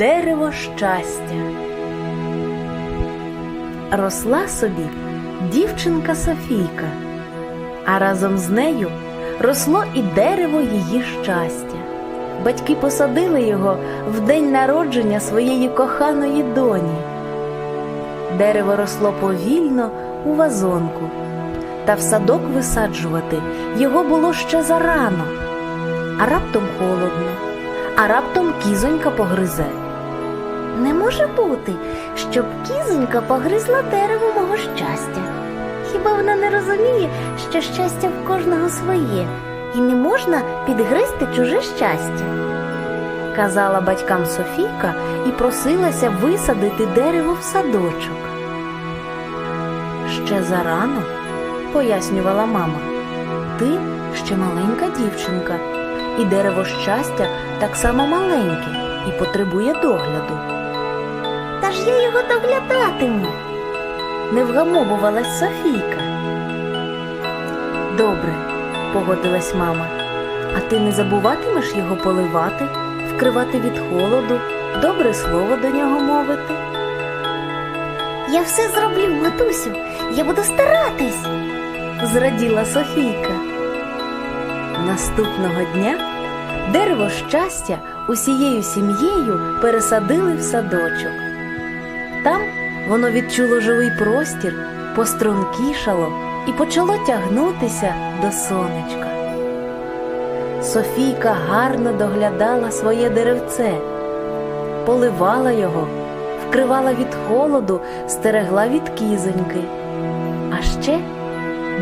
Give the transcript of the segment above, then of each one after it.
Дерево щастя. Росла собі дівчинка Софійка, а разом з нею росло і дерево її щастя. Батьки посадили його в день народження своєї коханої доні. Дерево росло повільно у вазонку, та в садок висаджувати його було ще зарано, а раптом холодно, а раптом кізонька погризе. Не може бути, щоб кізонька погризла дерево мого щастя. Хіба вона не розуміє, що щастя в кожного своє, і не можна підгризти чуже щастя? казала батькам Софійка і просилася висадити дерево в садочок. Ще зарано, пояснювала мама, ти ще маленька дівчинка, і дерево щастя так само маленьке і потребує догляду. Ж я його доглядатиму. Не вгамовувалась Софійка. Добре, погодилась мама. А ти не забуватимеш його поливати, вкривати від холоду, добре слово до нього мовити. Я все зроблю, матусю, я буду старатись. зраділа Софійка. Наступного дня дерево щастя усією сім'єю пересадили в садочок. Там воно відчуло живий простір, пострункішало і почало тягнутися до сонечка. Софійка гарно доглядала своє деревце, поливала його, вкривала від холоду, стерегла від кізоньки. А ще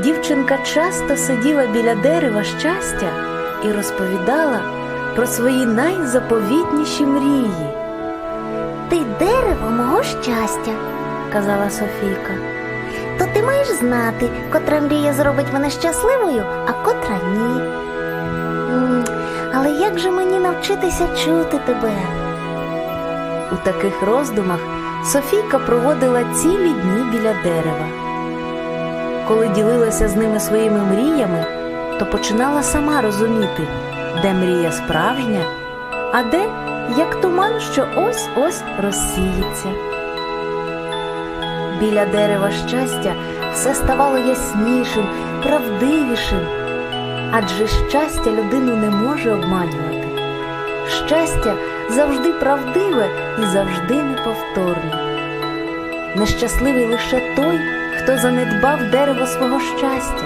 дівчинка часто сиділа біля дерева щастя і розповідала про свої найзаповітніші мрії, Ти дерево мого щастя, казала Софійка. то ти маєш знати, котра мрія зробить мене щасливою, а котра ні. Але як же мені навчитися чути тебе? У таких роздумах Софійка проводила цілі дні біля дерева. Коли ділилася з ними своїми мріями, то починала сама розуміти, де мрія справжня, а де як туман, що ось-ось розсіється. Біля дерева щастя все ставало яснішим, правдивішим, адже щастя людину не може обманювати. Щастя завжди правдиве і завжди неповторне. Нещасливий лише той, хто занедбав дерево свого щастя.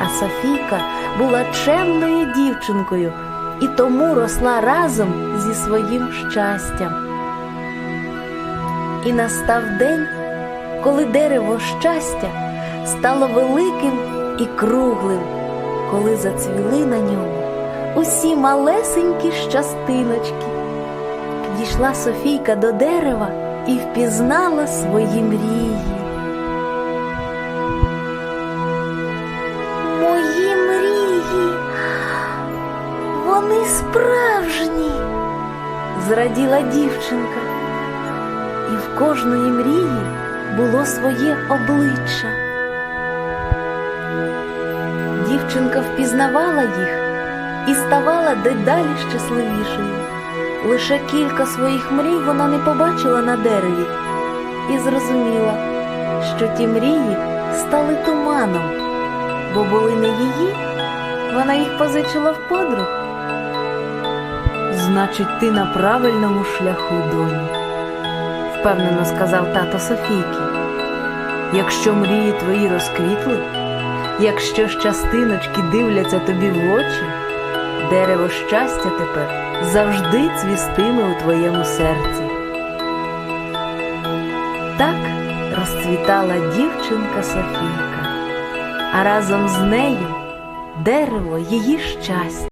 А Софійка була чемною дівчинкою і тому росла разом зі своїм щастям. І настав день, коли дерево щастя стало великим і круглим, коли зацвіли на ньому усі малесенькі щастиночки. Підійшла Софійка до дерева і впізнала свої мрії. Справжні. Зраділа дівчинка, і в кожної мрії було своє обличчя. Дівчинка впізнавала їх і ставала дедалі щасливішою. Лише кілька своїх мрій вона не побачила на дереві і зрозуміла, що ті мрії стали туманом, бо були не її, вона їх позичила в подруг. Значить, ти на правильному шляху, доню, впевнено сказав тато Софійки. Якщо мрії твої розквітли, якщо щастиночки дивляться тобі в очі, дерево щастя тепер завжди цвістиме у твоєму серці. Так розцвітала дівчинка Софійка, а разом з нею дерево її щастя.